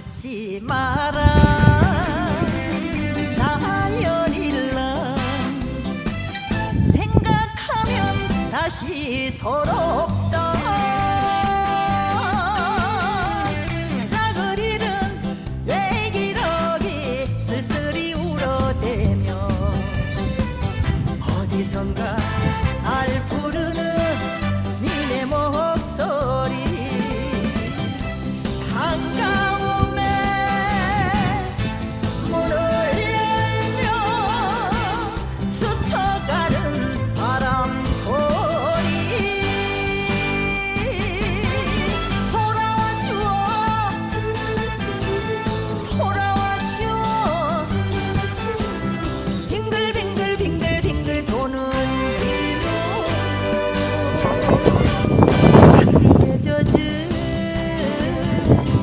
묻지 마라. 사연일라 생각하면 다시 서럽다. 자그리는 왜 기러기 쓸쓸히 울어대며. 어디선가 알고